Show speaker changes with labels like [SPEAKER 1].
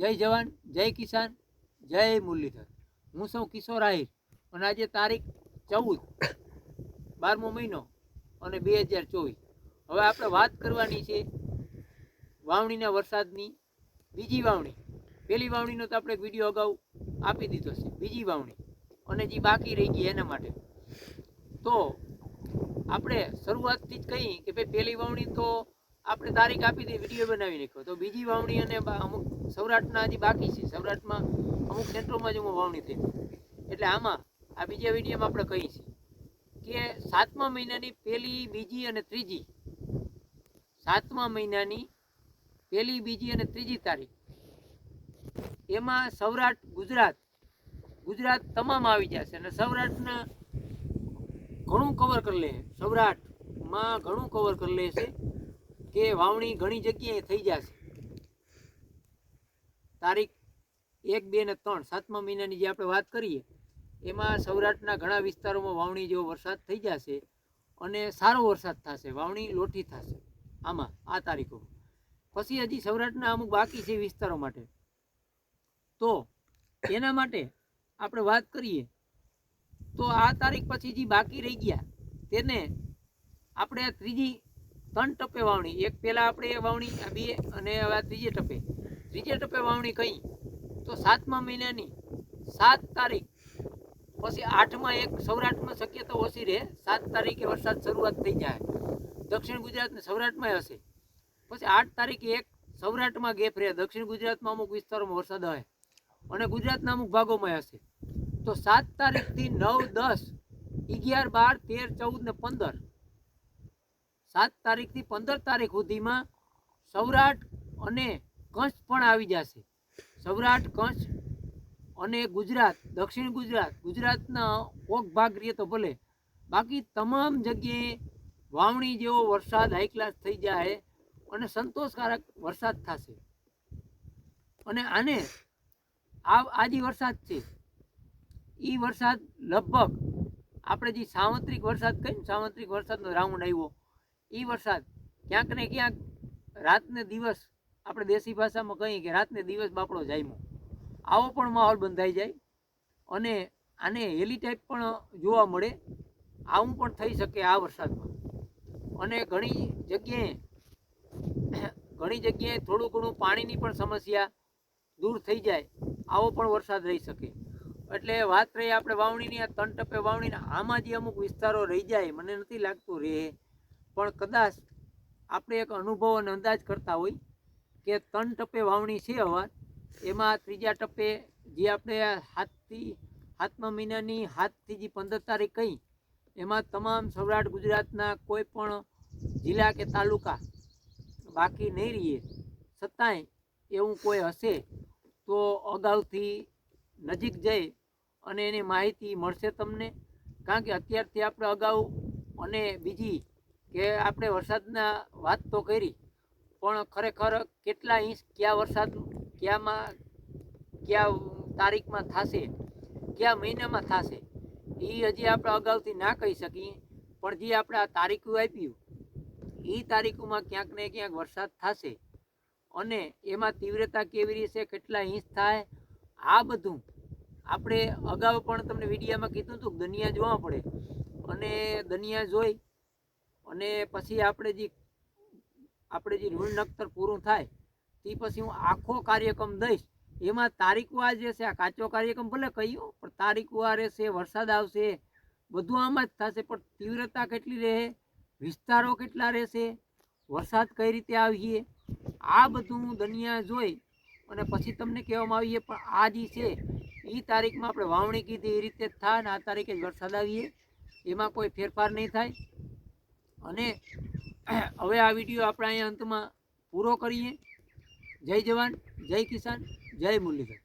[SPEAKER 1] જય જવાન, જય કિસાન, જય મુરલીધર. હું સૌ કિશોર આહિર અને આજે તારીખ ચૌદ, બારમો મહિનો, અને બે હજાર ચોવીસ. હવે આપણે વાત કરવાની છે વાવણીના વરસાદની. બીજી વાવણી પહેલી વાવણીનો તો આપણે વીડિયો અગાઉ આપી દીધો છે. બીજી વાવણી, અને જે બાકી રહી ગઈ એના માટે. તો આપણે શરૂઆતથી જ કહી કે ભાઈ પહેલી વાવણી તો આપણે તારીખ આપી દઈએ વીડિયો બનાવી નાખ્યો. તો બીજી વાવણી અને અમુક સૌરાષ્ટ્રના હજી બાકી છે. સૌરાષ્ટ્રમાં અમુક સેન્ટરોમાં જ હું વાવણી થઈ. એટલે આમાં, આ બીજા વિડીયોમાં આપણે કહી છીએ કે સાતમા મહિનાની પહેલી, બીજી અને ત્રીજી, સાતમા મહિનાની પહેલી, બીજી અને ત્રીજી તારીખ, એમાં સૌરાષ્ટ્ર, ગુજરાત ગુજરાત તમામ આવી જશે. અને સૌરાષ્ટ્રના ઘણું કવર કરી લે સૌરાષ્ટ્રમાં ઘણું કવર કરી લેશે. કે વાવણી ઘણી જગ્યાએ થઈ જશે. તારીખ એક, બે ને ત્રણ, સાતમા મહિનાની જે આપણે વાત કરીએ, એમાં સૌરાષ્ટ્રના ઘણા વિસ્તારોમાં વાવણી જેવો વરસાદ થઈ જશે અને સારો વરસાદ થશે, વાવણી લોઠી થશે. આમાં, આ તારીખો. પછી હજી સૌરાષ્ટ્રના અમુક બાકી છે વિસ્તારો માટે. તો એના માટે આપણે વાત કરીએ, તો આ તારીખ પછી જે બાકી રહી ગયા, તેને આપણે ત્રીજી ત્રણ ટપ્પે વાવણી. એક પહેલાં આપણે વાવણી બે અને હવે ત્રીજે ટપ્પે ત્રીજે ટપ્પે વાવણી કઈ? તો સાતમા મહિનાની સાત તારીખ. પછી આઠમાં એક, સૌરાષ્ટ્રમાં શક્યતા ઓછી રહે. સાત તારીખે વરસાદ શરૂઆત થઈ જાય. દક્ષિણ ગુજરાતને સૌરાષ્ટ્રમાં હશે. પછી આઠ તારીખે એક, સૌરાષ્ટ્રમાં ગેપ રહે. દક્ષિણ ગુજરાતમાં અમુક વિસ્તારોમાં વરસાદ આવે. અને ગુજરાતના અમુક ભાગોમાં હશે. તો સાત તારીખથી નવ, દસ, અગિયાર, બાર, તેર, ચૌદ ને પંદર સાત તારીખથી પંદર તારીખ સુધીમાં સૌરાટ અને કચ્છ પણ આવી જશે. સૌરાટ કચ્છ અને ગુજરાત, દક્ષિણ ગુજરાત, ગુજરાતના કોક ભાગ રહીએ તો ભલે. બાકી તમામ જગ્યાએ વાવણી જેવો વરસાદ હાઈ થઈ જાય અને સંતોષકારક વરસાદ થશે. અને આને આ આ જે વરસાદ છે એ વરસાદ લગભગ આપણે જે સાવંત્રિક વરસાદ કહીએ સાવંત્રિક વરસાદનો રાઉન્ડ આવ્યો એ વરસાદ. ક્યાંક ને ક્યાંક રાતને દિવસ આપણે દેશી ભાષામાં કહીએ કે રાતને દિવસ બાપડો જાયમો આવો પણ માહોલ બંધાઈ જાય અને આને હેલી પણ જોવા મળે. આવું પણ થઈ શકે આ વરસાદમાં. અને ઘણી જગ્યાએ ઘણી જગ્યાએ થોડું ઘણું પાણીની પણ સમસ્યા દૂર થઈ જાય. આવો પણ વરસાદ રહી શકે. એટલે વાત રહી આપણે વાવણીની, આ ત્રણ ટપે વાવણીના, આમાં જે અમુક વિસ્તારો રહી જાય, મને નથી લાગતું રહે પણ કદાચ આપણે એક અનુભવ અને અંદાજ કરતા હોય કે ત્રણ ટપ્પે વાવણી છે હવા એમાં ત્રીજા ટપ્પે જે આપણે હાથથી સાતમા મહિનાની સાતથી જે પંદર તારીખ કહી, એમાં તમામ સૌરાષ્ટ્ર ગુજરાતના કોઈ પણ જિલ્લા કે તાલુકા બાકી નહીં રહીએ, છતાંય એવું કોઈ હશે તો અગાઉથી નજીક જઈ અને એની માહિતી મળશે તમને. કારણ કે અત્યારથી આપણે અગાઉ અને બીજી કે આપણે વરસાદના વાત તો કરી, પણ ખરેખર કેટલા ઇંચ કયા વરસાદ, ક્યાંમાં, કયા તારીખમાં થશે, કયા મહિનામાં થશે એ હજી આપણે અગાઉથી ના કહી શકીએ, પણ જે આપણે આ તારીખો આપ્યું એ તારીખોમાં ક્યાંક ને ક્યાંક વરસાદ થશે. અને એમાં તીવ્રતા કેવી રહેશે, કેટલા ઇંચ થાય, આ બધું આપણે અગાઉ પણ તમને વિડીયામાં કીધું હતું દનિયા જોવા પડે. અને દનિયા જોઈ અને પછી આપણે જે આપણે જે ઋણ નક્તર પૂરું થાય, તે પછી હું આખો કાર્યક્રમ દઈશ. એમાં તારીખવા જે છે, આ કાચો કાર્યક્રમ ભલે કહ્યું પણ તારીખવા રહેશે વરસાદ આવશે, બધું આમાં જ થશે, પણ તીવ્રતા કેટલી રહે, વિસ્તારો કેટલા રહેશે, વરસાદ કઈ રીતે આવીએ, આ બધું દુનિયા જોઈ અને પછી તમને કહેવામાં આવીએ, પણ આ જે છે એ તારીખમાં આપણે વાવણી કીધી, એ રીતે થાય અને આ તારીખે જ વરસાદ આવીએ, એમાં કોઈ ફેરફાર નહીં થાય. અને હવે આ વીડિયો આપણે અહીંયા અંતમાં પૂરો કરીએ. જય જવાન, જય કિસાન, જય મુરલીધર.